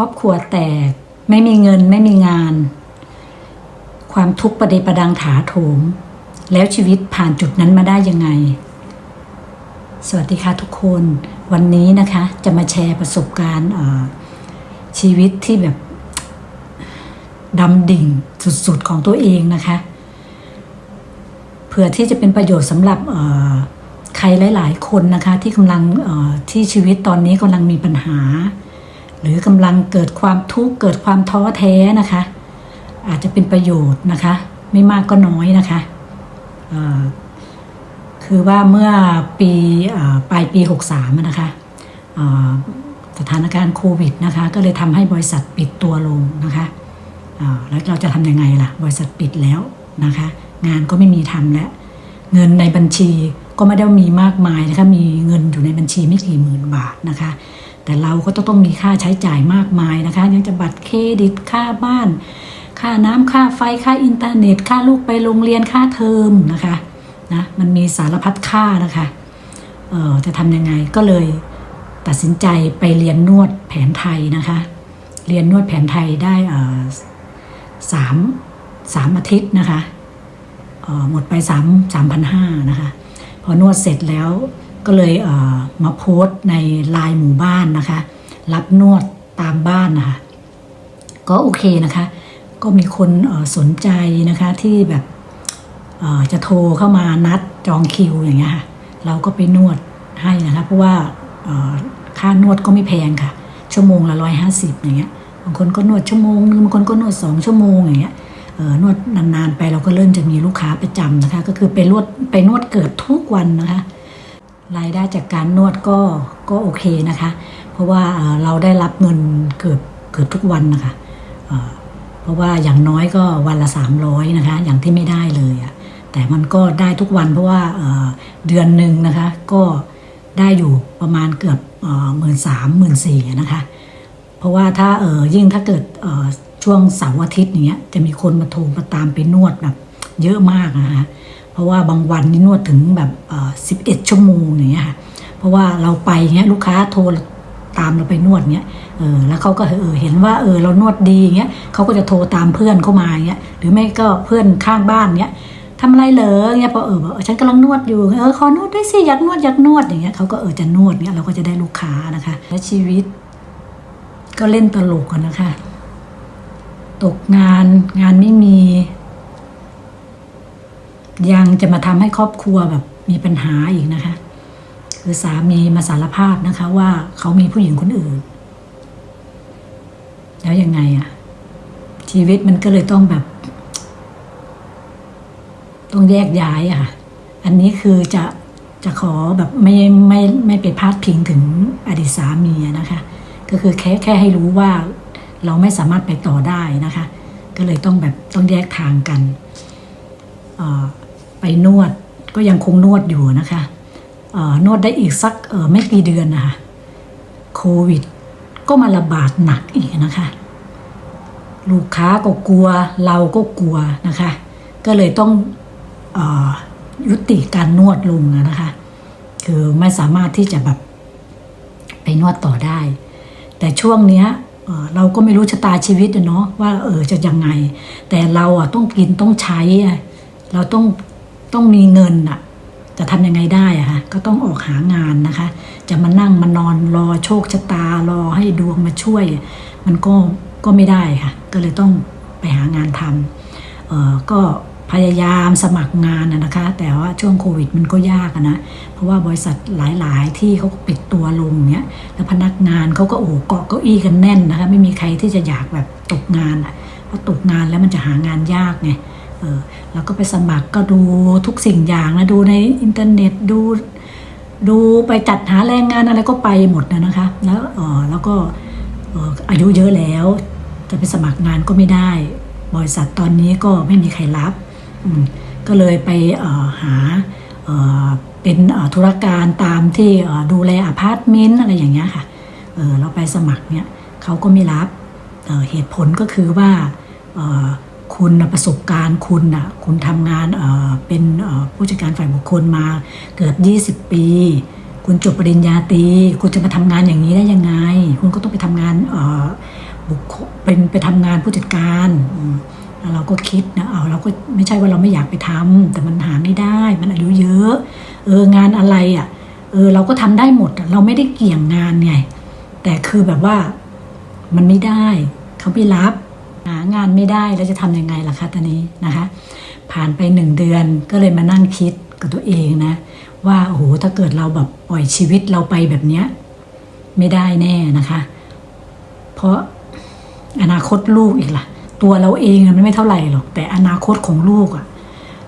รอบครัวแตก ไม่มีเงินไม่มีงาน ความทุกข์ประเดประดังถาโถม แล้วชีวิตผ่านจุดนั้นมาได้ยังไง สวัสดีค่ะทุกคน วันนี้นะคะจะมาแชร์ประสบการณ์ชีวิตที่แบบดำดิ่งสุดๆของตัวเองนะคะเพื่อที่จะเป็นประโยชน์สำหรับใครหลาย ๆ คนนะคะ ที่กำลังที่ชีวิตตอนนี้กำลังมีปัญหา หรือกำลังเกิดความทุกข์เกิดความท้อแท้นะคะ อาจจะเป็นประโยชน์นะคะ ไม่มากก็น้อยนะคะคือว่าเมื่อปีอปลายปี 63 นะคะสถานการณ์โควิดนะคะ ก็เลยทำให้บริษัทปิดตัวลงนะคะแล้วเราจะทำยังไงล่ะ บริษัทปิดแล้วนะคะ งานก็ไม่มีทำแล้ว เงินในบัญชีก็ไม่ได้มีมากมายนะคะ มีเงินอยู่ในบัญชีไม่กี่หมื่นบาทนะคะ แต่เราก็ต้องต้องมีค่าใช้จ่ายมากมายนะคะยังจะบัตรเครดิตค่าบ้าน ค่าน้ำค่าไฟค่าอินเทอร์เน็ต ค่าลูกไปโรงเรียนค่าเทอมนะคะนะมันมีสารพัดค่านะคะเออจะทำยังไงก็เลยตัดสินใจไปเรียนนวดแผนไทยนะคะ เรียนนวดแผนไทยได้เออสามสามอาทิตย์นะคะเออหมดไปสามสามพันห้านะคะ พอนวดเสร็จแล้ว ก็เลยเมาโพสต์ในไลน์หมู่บ้านนะคะ รับนวดตามบ้านนะคะก็โอเคนะคะ ก็มีคนสนใจนะคะที่แบบจะโทรเข้ามานัดจองคิวอย่างเงี้ยค่ะ เราก็ไปนวดให้นะคะ เพราะว่าค่านวดก็ไม่แพงค่ะ ชั่วโมงละร้อยห้าสิบอย่างเงี้ยบางคนก็นวดชั่วโมงนึงบางคนก็นวดสองชั่วโมงอย่างเงี้ยนวดนานๆไปเราก็เริ่มจะมีลูกค้าประจำนะคะ ก็คือไปนวดไปนวดเกิดทุกวันนะคะ รายได้จากการนวดก็ก็โอเคนะคะ เพราะว่าเราได้รับเงินเกือบเกือบทุกวันนะคะเพราะว่าอย่างน้อยก็วันละ 300นะคะ อย่างที่ไม่ได้เลยอะแต่มันก็ได้ทุกวันเพราะว่าเดือนหนึ่งนะคะ ก็ได้อยู่ประมาณเกือบหมื่นสามหมื่นสี่นะคะ เพราะว่าถ้าเออยิ่งถ้าเกิดช่วงเสาร์อาทิตย์อย่างเงี้ยจะมีคนมาโทรมาตามไปนวดแบบเยอะมากนะคะ เพราะว่าบางวันนี่นวดถึงแบบสิบเอ็ดชั่วโมงอย่างเงี้ยค่ะเพราะว่าเราไปเงี้ยลูกค้าโทรตามเราไปนวดเงี้ยเออแล้วเขาก็เออเห็นว่าเออเรานวดดีเงี้ยเขาก็จะโทรตามเพื่อนเข้ามาเงี้ยหรือไม่ก็เพื่อนข้างบ้านเงี้ยทำอะไรเหรอเงี้ยพอเออบอกฉันกำลังนวดอยู่เออขอนวดด้วยสิอยากนวดอยากนวดอย่างเงี้ยเขาก็เออจะนวดเงี้ยเราก็จะได้ลูกค้านะคะ และชีวิต ก็เล่นตลกกันนะคะ ตกงานงานไม่มี ยังจะมาทำให้ครอบครัวแบบมีปัญหาอีกนะคะ คือสามีมาสารภาพนะคะ ว่าเขามีผู้หญิงคนอื่น แล้วยังไงอะชีวิตมันก็เลยต้องแบบ ต้องแยกย้ายอะค่ะ อันนี้คือจะจะขอแบบไม่ไม่ไม่ไปพาดพิงถึงอดีตสามีนะคะ ก็คือแค่แค่ให้รู้ว่าเราไม่สามารถไปต่อได้นะคะ ก็เลยต้องแบบต้องแยกทางกันอ่อ ไปนวดก็ยังคงนวดอยู่นะคะนวดได้อีกสักไม่กี่เดือนนะคะโควิด ก็มาระบาดหนักอีกนะคะ ลูกค้าก็กลัวเราก็กลัวนะคะ ก็เลยต้องอยุติการนวดลงนะคะ คือไม่สามารถที่จะแบบไปนวดต่อได้ แต่ช่วงเนี้ยเราก็ไม่รู้ชะตาชีวิตเนาะว่าเออจะยังไง แต่เราอะต้องกินต้องใช้อะเราต้อง ต้องมีเงินอะจะทำยังไงได้อะคะก็ต้องออกหางานนะคะ จะมานั่งมานอนรอโชคชะตารอให้ดวงมาช่วย มันก็ก็ไม่ได้ค่ะ ก็เลยต้องไปหางานทำเออก็พยายามสมัครงานนะคะ แต่ว่าช่วงโควิดมันก็ยากนะ เพราะว่าบริษัทหลาย ๆ ที่เขาปิดตัวลงเนี้ย แล้วพนักงานเขาก็โอ้เกาะเก้าอี้กันแน่นนะคะ ไม่มีใครที่จะอยากแบบตกงานอะเพราะตกงานแล้วมันจะหางานยากไง เออเราก็ไปสมัครก็ดูทุกสิ่งอย่างนะดูในอินเทอร์เน็ตดูดูไปจัดหาแรงงานอะไรก็ไปหมดนะนะคะ แล้วเออแล้วก็เอออายุเยอะแล้ว จะไปสมัครงานก็ไม่ได้ บริษัทตอนนี้ก็ไม่มีใครรับอืมก็เลยไปเอ่อหาเอ่อเป็นธุรการตามที่ดูแลอพาร์ตเมนต์อะไรอย่างเงี้ยค่ะเเราไปสมัครเนี่ยเขาก็ไม่รับเเหตุผลก็คือว่าเอ่อ คุณประสบการณ์คุณน่ะคุณทำงานเป็นผู้จัดการฝ่ายบุคคลมาเกือบ 20 ปี คุณจบปริญญาตรีคุณจะมาทำงานอย่างนี้ได้ยังไง คุณก็ต้องไปทำงานบุคคลเป็นไปทำงานผู้จัดการเราก็คิดนะเอาเราก็ไม่ใช่ว่าเราไม่อยากไปทำแต่มันหาไม่ได้ มันอายุเยอะเอองานอะไรอะเออเราก็ทำได้หมดเราไม่ได้เกี่ยงงานไง แต่คือแบบว่ามันไม่ได้เขาไม่รับ หางานไม่ได้แล้วจะทำยังไงล่ะคะตอนนี้นะคะ ผ่านไปหนึ่งเดือนก็เลยมานั่งคิดกับตัวเองนะ ว่าโอ้โหถ้าเกิดเราแบบปล่อยชีวิตเราไปแบบเนี้ยไม่ได้แน่นะคะ เพราะอนาคตลูกอีกล่ะ ตัวเราเองมันไม่เท่าไหร่หรอก แต่อนาคตของลูกอะ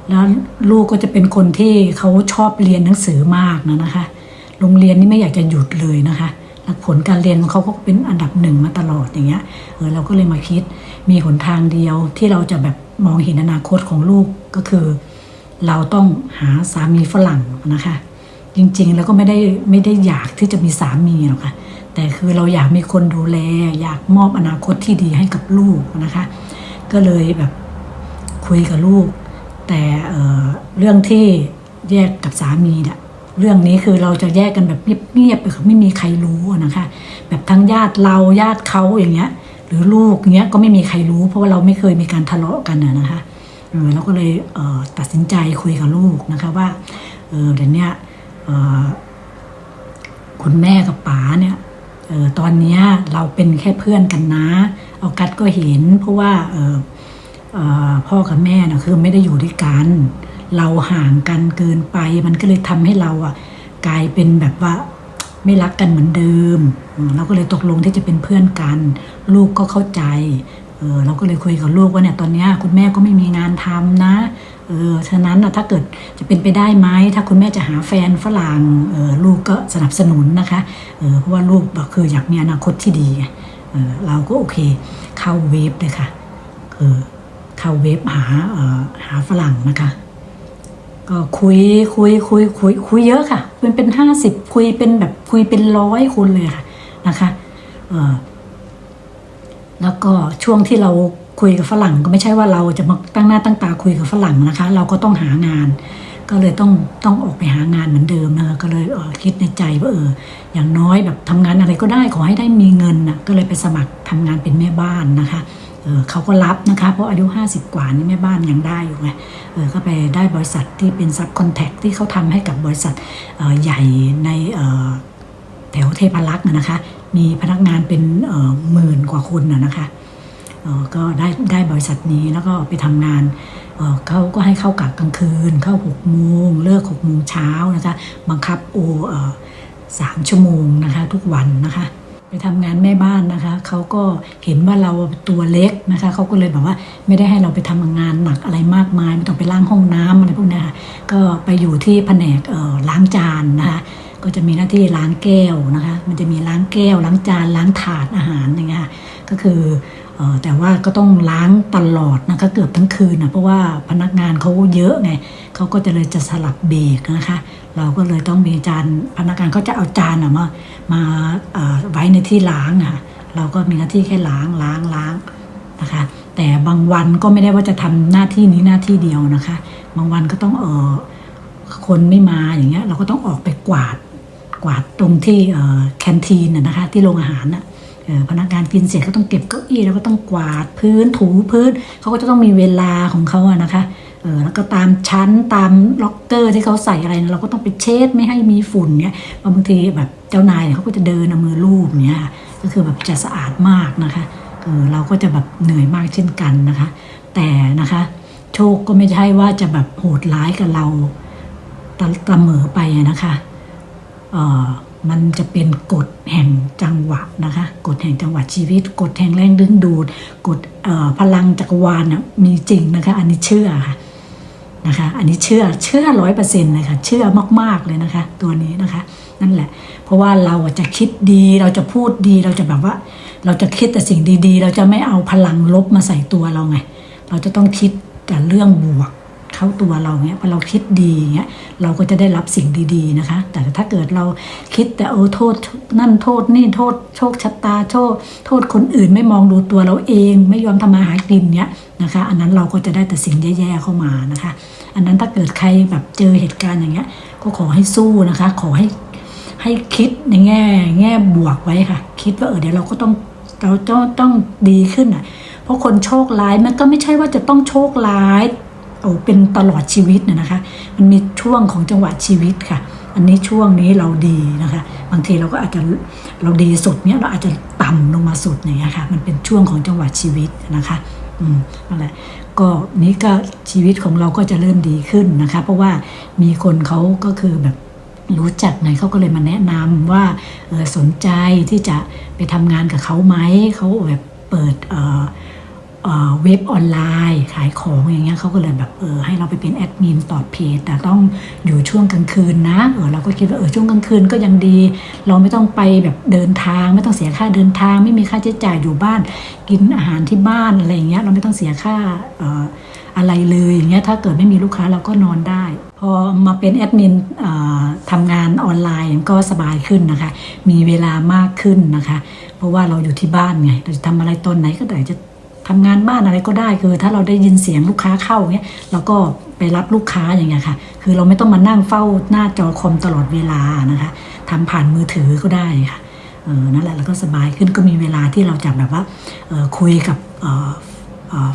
แล้วลูกก็จะเป็นคนที่เขาชอบเรียนหนังสือมากนะนะคะ โรงเรียนนี่ไม่อยากจะหยุดเลยนะคะ ผลการเรียนของเขาก็เป็นอันดับหนึ่งมาตลอดอย่างเงี้ยเออเราก็เลยมาคิดมีหนทางเดียวที่เราจะแบบมองเห็นอนาคตของลูกก็คือ เราต้องหาสามีฝรั่งนะคะ จริงๆแล้วก็ไม่ได้ไม่ได้อยากที่จะมีสามีหรอกค่ะแต่คือเราอยากมีคนดูแล อยากมอบอนาคตที่ดีให้กับลูกนะคะ ก็เลยแบบคุยกับลูก แต่เอ่เรื่องที่แยกกับสามีเนี่ย เรื่องนี้คือเราจะแยกกันแบบเงียบๆไปไม่มีใครรู้นะคะ แบบทั้งญาติเราญาติเขาอย่างเงี้ย หรือลูกเงี้ยก็ไม่มีใครรู้ เพราะว่าเราไม่เคยมีการทะเลาะกันอะนะคะเราก็เลยเตัดสินใจคุยกับลูกนะคะว่าเดี๋ยวนี้คุณแม่กับป๋าเนี่ยออตอนนี้เราเป็นแค่เพื่อนกันนะเอากัดก็เห็น เพราะว่าออออพ่อกับแม่นะคือไม่ได้อยู่ด้วยกัน เราห่างกันเกินไป มันก็เลยทำให้เราอะกลายเป็นแบบว่าไม่รักกันเหมือนเดิม เราก็เลยตกลงที่จะเป็นเพื่อนกัน ลูกก็เข้าใจเออเราก็เลยคุยกับลูกว่าเนี่ยตอนเนี้ยคุณแม่ก็ไม่มีงานทำนะเออฉะนั้นนะถ้าเกิดจะเป็นไปได้ไหมถ้าคุณแม่จะหาแฟนฝรั่งเออลูกก็สนับสนุนนะคะเออเพราะว่าลูกแบบคืออยากมีอนาคตที่ดีเออเราก็โอเค เข้าเวฟเลยค่ะเออเข้าเวฟหาเออหาฝรั่งนะคะ ก็คุยคุยคุยคุยคุยเยอะค่ะคุยเป็นห้าสิบคุยเป็นแบบคุยเป็นร้อยคนเลยค่ะนะคะแล้วก็ช่วงที่เราคุยกับฝรั่งก็ไม่ใช่ว่าเราจะมาตั้งหน้าตั้งตาคุยกับฝรั่งนะคะ เราก็ต้องหางาน ก็เลยต้องต้องออกไปหางานเหมือนเดิมนะคะก็เลยเคิดในใจว่าเอออย่างน้อยแบบทำงานอะไรก็ได้ขอให้ได้มีเงินนะก็เลยไปสมัครทำงานเป็นแม่บ้านนะคะ เขาก็รับนะคะ เพราะอายุ 50 กว่านี่แม่บ้านยังได้อยู่ไงเออก็ไปได้บริษัทที่เป็นซับคอนแทคที่เขาทำให้กับบริษัทใหญ่ในแถวเทพารักษ์นะคะ มีพนักงานเป็นหมื่นกว่าคนนะคะก็ได้ได้บริษัทนี้แล้วก็ไปทำงานเขาก็ให้เข้ากะกลางคืน เข้าหกโมงเลิกหกโมงเช้านะคะ บังคับโอสามชั่วโมงนะคะ ทุกวันนะคะ ไปทำงานแม่บ้านนะคะ เขาก็เห็นว่าเราตัวเล็กนะคะ เขาก็เลยแบบว่าไม่ได้ให้เราไปทำงานหนักอะไรมากมาย ไม่ต้องไปล้างห้องน้ำอะไรพวกนี้ค่ะ ก็ไปอยู่ที่แผนกล้างจานนะคะ ก็จะมีหน้าที่ล้างแก้วนะคะ มันจะมีล้างแก้ว ล้างจาน ล้างถาดอาหารอย่างเงี้ยก็คือ แต่ว่าก็ต้องล้างตลอดนะคะเกือบทั้งคืนนะเพราะว่าพนักงานเขาเยอะไงเขาก็จะเลยจะสลับเบรกนะคะ เราก็เลยต้องมีจานพนักงานเขาจะเอาจานอะมามาไว้ในที่ล้างอะเราก็มีหน้าที่แค่ล้างล้างล้างนะคะ แต่บางวันก็ไม่ได้ว่าจะทำหน้าที่นี้หน้าที่เดียวนะคะ บางวันก็ต้องเออคนไม่มาอย่างเงี้ย เราก็ต้องออกไปกวาดกวาดตรงที่แคนทีนนะคะ ที่โรงอาหารน่ะเอ่อ พนักงานกินเสร็จก็ต้องเก็บเก้าอี้แล้วก็ต้องกวาดพื้นถูพื้นเขาก็จะต้องมีเวลาของเขาอะนะคะเออแล้วก็ตามชั้นตามล็อกเกอร์ที่เขาใส่อะไรเราก็ต้องไปเช็ดไม่ให้มีฝุ่นเนี้ยบางทีแบบเจ้านายเนี่ยเขาก็จะเดินเอามือลูบเนี้ยก็คือแบบจะสะอาดมากนะคะเออเราก็จะแบบเหนื่อยมากเช่นกันนะคะ แต่นะคะ โชคก็ไม่ใช่ว่าจะแบบโหดร้ายกับเราตะเสมอไปนะคะเออ มันจะเป็นกฎแห่งจังหวะนะคะ กฎแห่งจังหวะชีวิต กฎแห่งแรงดึงดูด กฎพลังจักรวาลน่ะมีจริงนะคะ อันนี้เชื่อค่ะนะคะ อันนี้เชื่อเชื่อร้อยเปอร์เซ็นต์เลยค่ะ เชื่อมาก ๆ เลยนะคะ ตัวนี้นะคะ นั่นแหละ เพราะว่าเราจะคิดดี เราจะพูดดี เราจะแบบว่า เราจะคิดแต่สิ่งดีๆ เราจะไม่เอาพลังลบมาใส่ตัวเราไง เราจะต้องคิดแต่เรื่องบวก เข้าตัวเราเนี้ยพอเราคิดดีเงี้ยเราก็จะได้รับสิ่งดีๆนะคะ แต่ถ้าเกิดเราคิดแต่เออโทษนั่นโทษนี่โทษโชคชะตาโทษโทษคนอื่นไม่มองดูตัวเราเอง ไม่ยอมทำมาหากินเนี้ยนะคะ อันนั้นเราก็จะได้แต่สิ่งแย่ๆเข้ามานะคะ อันนั้นถ้าเกิดใครแบบเจอเหตุการณ์อย่างเงี้ย ก็ขอให้สู้นะคะ ขอให้ให้คิดในแง่แง่บวกไว้ค่ะ คิดว่าเออเดี๋ยวเราก็ต้องเราต้องต้องดีขึ้นอะ เพราะคนโชคร้ายมันก็ไม่ใช่ว่าจะต้องโชคร้าย โอ้เป็นตลอดชีวิตน่ะนะคะ มันมีช่วงของจังหวะชีวิตค่ะ อันนี้ช่วงนี้เราดีนะคะ บางทีเราก็อาจจะเราดีสุดเนี้ยเราอาจจะต่ำลงมาสุดอย่างเงี้ยค่ะ มันเป็นช่วงของจังหวะชีวิตนะคะอืมนั่นแหละก็นี้ก็ชีวิตของเราก็จะเริ่มดีขึ้นนะคะ เพราะว่ามีคนเขาก็คือแบบรู้จักไงเขาก็เลยมาแนะนำว่าออสนใจที่จะไปทำงานกับเขาไหมเขาแบบเปิด เว็บออนไลน์ขายของอย่างเงี้ยเขาก็เลยแบบเออให้เราไปเป็นแอดมินตอบเพจแต่ต้องอยู่ช่วงกลางคืนนะเออเราก็คิดว่าเออช่วงกลางคืนก็ยังดี เราไม่ต้องไปแบบเดินทาง ไม่ต้องเสียค่าเดินทาง ไม่มีค่าใช้จ่ายอยู่บ้าน กินอาหารที่บ้านอะไรอย่างเงี้ยเราไม่ต้องเสียค่าอออะไรเลยอย่างเงี้ยถ้าเกิดไม่มีลูกค้าเราก็นอนได้ พอมาเป็นแอดมินทำงานออนไลน์ก็สบายขึ้นนะคะ มีเวลามากขึ้นนะคะ เพราะว่าเราอยู่ที่บ้านไงเราจะทำอะไรตอนไหนก็ได้จะ ทำงานบ้านอะไรก็ได้คือ ถ้าเราได้ยินเสียงลูกค้าเข้าเงี้ยเราก็ไปรับลูกค้าอย่างเงี้ยค่ะ คือเราไม่ต้องมานั่งเฝ้าหน้าจอคอมตลอดเวลานะคะทำผ่านมือถือก็ได้ค่ะเออนั่นแหละแล้วก็สบายขึ้นก็มีเวลาที่เราจะแบบว่าคุยกับ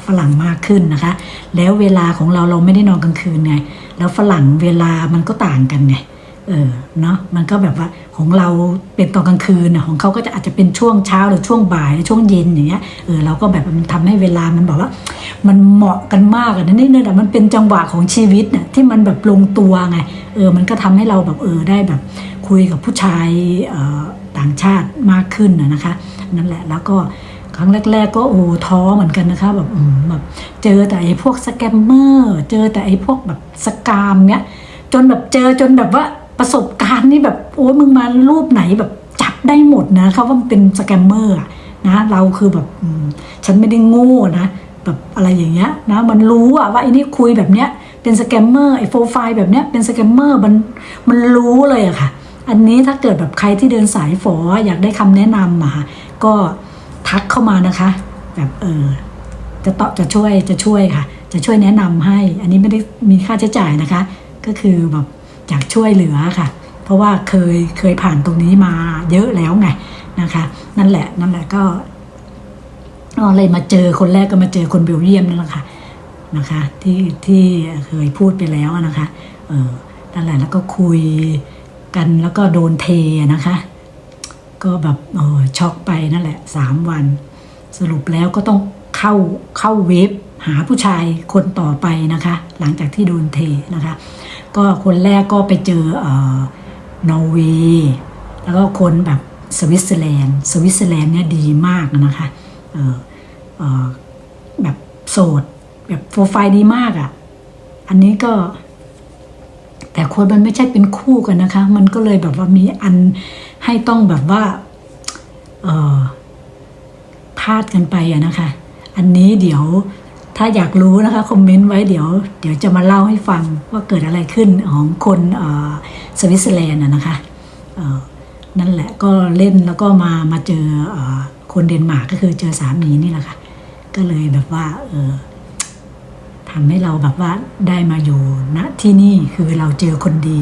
ฝรั่งมากขึ้นนะคะ แล้วเวลาของเราเราไม่ได้นอนกลางคืนไง แล้วฝรั่งเวลามันก็ต่างกันไง เออเนาะมันก็แบบว่าของเราเป็นตอนกลางคืนน่ะของเขาก็จะอาจจะเป็นช่วงเช้าหรือช่วงบ่ายช่วงเย็นอย่างเงี้ยเออเราก็แบบมันทำให้เวลามันบอกว่า มันเหมาะกันมากอะนะนี่เนี่ยแหละมันเป็นจังหวะของชีวิตน่ะที่มันแบบลงตัวไงเออมันก็ทำให้เราแบบเออได้แบบคุยกับผู้ชายออต่างชาติมากขึ้นนะนะคะนั่นแหละแล้วก็ครั้งแรก ๆ ก็โอ้ท้อเหมือนกันนะคะแบบอืมแบบเจอแต่ไอ้พวกสแกมเมอร์ เจอแต่ไอ้พวกแบบสกามเนี้ยจนแบบเจอจนแบบว่า ประสบการณ์นี่แบบโอ้ยมึงมารูปไหนแบบจับได้หมดนะเขาว่ามันเป็นสแกมเมอร์นะเราคือแบบฉันไม่ได้โง่นะแบบอะไรอย่างเงี้ยนะมันรู้อะว่าไอ้นี่คุยแบบเนี้ยเป็นสแกมเมอร์ไอ้โปรไฟล์แบบเนี้ยเป็นสแกมเมอร์มันมันรู้เลยอะค่ะ อันนี้ถ้าเกิดแบบใครที่เดินสายฝออยากได้คำแนะนำอะค่ะก็ทักเข้ามานะคะ แบบเออจะตอบจะช่วยจะช่วยค่ะ จะช่วยแนะนำให้ อันนี้ไม่ได้มีค่าใช้จ่ายนะคะ ก็คือแบบ อยากช่วยเหลือค่ะ เพราะว่าเคยเคยผ่านตรงนี้มาเยอะแล้วไงนะคะ นั่นแหละนั่นแหละก็เลยมาเจอคนแรกก็มาเจอคนเบลเยียมนั่นแหละค่ะนะคะที่ที่เคยพูดไปแล้วนะคะเออนั่นแหละแล้วก็คุยกันแล้วก็โดนเทนะคะ ก็แบบออช็อกไปนั่นแหละสามวัน สรุปแล้วก็ต้องเข้าเข้าเว็บหาผู้ชายคนต่อไปนะคะ หลังจากที่โดนเทนะคะ ก็คนแรกก็ไปเจอเออนอร์เวย์แล้วก็คนแบบสวิตเซอร์แลนด์สวิตเซอร์แลนด์เนี่ยดีมากนะคะเออเออแบบโสดแบบโปรไฟล์ดีมากอะ่ะ อันนี้ก็ แต่คนมันไม่ใช่เป็นคู่กันนะคะ มันก็เลยแบบว่ามีอันให้ต้องแบบว่าเออพลาดกันไปอะนะคะ อันนี้เดี๋ยว ถ้าอยากรู้นะคะคอมเมนต์ไว้เดี๋ยวเดี๋ยวจะมาเล่าให้ฟังว่าเกิดอะไรขึ้นของคนสวิตเซอร์แลนด์นะคะนั่นแหละก็เล่นแล้วก็มามาเจออคนเดนมาร์กก็คือเจอสามีนี่แหละค่ะ ก็เลยแบบว่าเออทำให้เราแบบว่าได้มาอยู่ณที่นี่คือเราเจอคนดี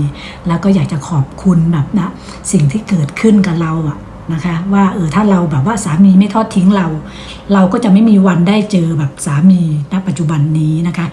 แล้วก็อยากจะขอบคุณแบบนะสิ่งที่เกิดขึ้นกับเราอะ นะคะว่าเออถ้าเราแบบว่าสามีไม่ทอดทิ้งเรา เราก็จะไม่มีวันได้เจอแบบสามีณปัจจุบันนี้นะคะ